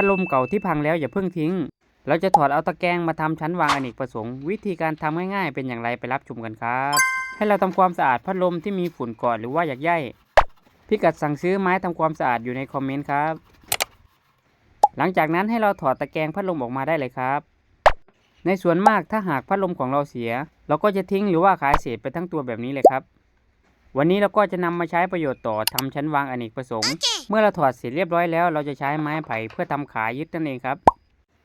พัดลมเก่าที่พังแล้วอย่าเพิ่งทิ้ง เราจะถอดเอาตะแกรงมาทำชั้นวางอเนกประสงค์ วิธีการทำง่ายๆ เป็นอย่างไรไปรับชมกันครับ ให้เราทำความสะอาดพัดลมที่มีฝุ่นเกาะหรือว่าอยากใยพิกัดสั่งซื้อไม้ทำความสะอาดอยู่ในคอมเมนต์ครับ หลังจากนั้นให้เราถอดตะแกรงพัดลมออกมาได้เลยครับ ในส่วนมากถ้าหากพัดลมของเราเสีย เราก็จะทิ้งหรือว่าขายเศษไปทั้งตัวแบบนี้เลยครับ วันนี้เราก็จะนำมาใช้ประโยชน์ต่อทำชั้นวางอเนกประสงค์ เมื่อเราถอดเสร็จเรียบร้อยแล้ว เราจะใช้ไม้ไผ่เพื่อทำขายึดนั่นเองครับ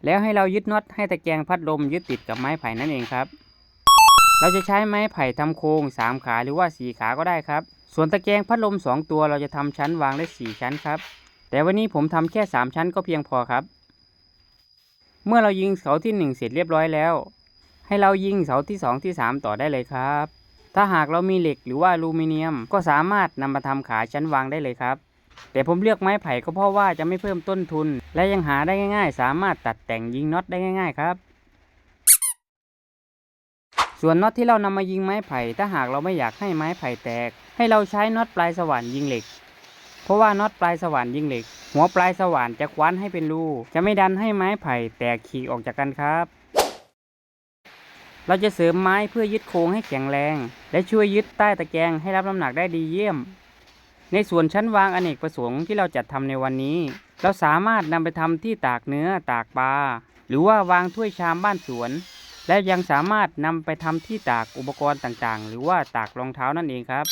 แล้วให้เรายึดน็อตให้ตะแกรงพัดลมยึดติดกับไม้ไผ่นั่นเองครับ เราจะใช้ไม้ไผ่ทำโครงสามขาหรือว่าสี่ขาก็ได้ครับ ส่วนตะแกรงพัดลมสองตัวเราจะทำชั้นวางได้สี่ชั้นครับ แต่วันนี้ผมทำแค่สามชั้นก็เพียงพอครับ เมื่อเรายิงเสาที่หนึ่งเสร็จเรียบร้อยแล้ว ให้เรายิงเสาที่สองที่สามต่อได้เลยครับ ถ้าหากเรามีเหล็กหรือว่าอลูมิเนียม ก็สามารถนำมาทำขาชั้นวางได้เลยครับ แต่ผมเลือกไม้ไผ่ก็เพราะว่าจะไม่เพิ่มต้นทุน และยังหาได้ง่าย ๆ สามารถตัดแต่งยิงน็อตได้ง่าย ๆ ครับ ส่วนน็อตที่เรานำมายิงไม้ไผ่ถ้าหากเราไม่อยากให้ไม้ไผ่แตก ให้เราใช้น็อตปลายสว่านยิงเหล็ก เพราะว่าน็อตปลายสว่านยิงเหล็ก หัวปลายสว่านจะคว้านให้เป็นรูจะไม่ดันให้ไม้ไผ่แตกขีกออกจากกันครับ เราจะเสริมไม้เพื่อยึดโครงให้แข็งแรง และช่วยยึดใต้ตะแกรงให้รับน้ำหนักได้ดีเยี่ยม ในส่วนชั้นวางอเนกประสงค์ที่เราจัดทำในวันนี้ เราสามารถนำไปทำที่ตากเนื้อตากปลาหรือว่าวางถ้วยชามบ้านสวน และยังสามารถนำไปทำที่ตากอุปกรณ์ต่างๆ หรือว่าตากรองเท้านั่นเองครับ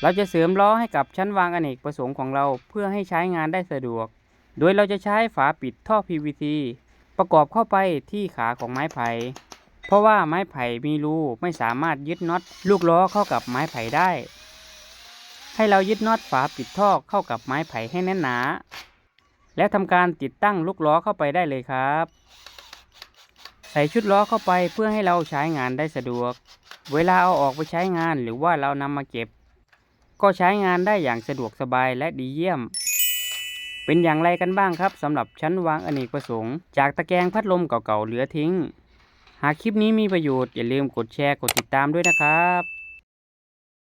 เราจะเสริมล้อให้กับชั้นวางอเนกประสงค์ของเราเพื่อให้ใช้งานได้สะดวก โดยเราจะใช้ฝาปิดท่อ PVC ประกอบเข้าไปที่ขาของไม้ไผ่ เพราะว่าไม้ไผ่มีรูไม่สามารถยึดน็อตลูกล้อเข้ากับไม้ไผ่ได้ ให้เรายึดน็อตฝาปิดท่อเข้ากับไม้ไผ่ให้แน่นหนา และทำการติดตั้งลูกล้อเข้าไปได้เลยครับ ใส่ชุดล้อเข้าไปเพื่อให้เราใช้งานได้สะดวก เวลาเอาออกไปใช้งานหรือว่าเรานำมาเก็บ ก็ใช้งานได้อย่างสะดวกสบายและดีเยี่ยมเป็นอย่างไรกันบ้างครับสำหรับชั้นวางอเนกประสงค์ จากตะแกรงพัดลมเก่าๆเหลือทิ้ง หากคลิปนี้มีประโยชน์อย่าลืมกดแชร์กดติดตามด้วยนะครับ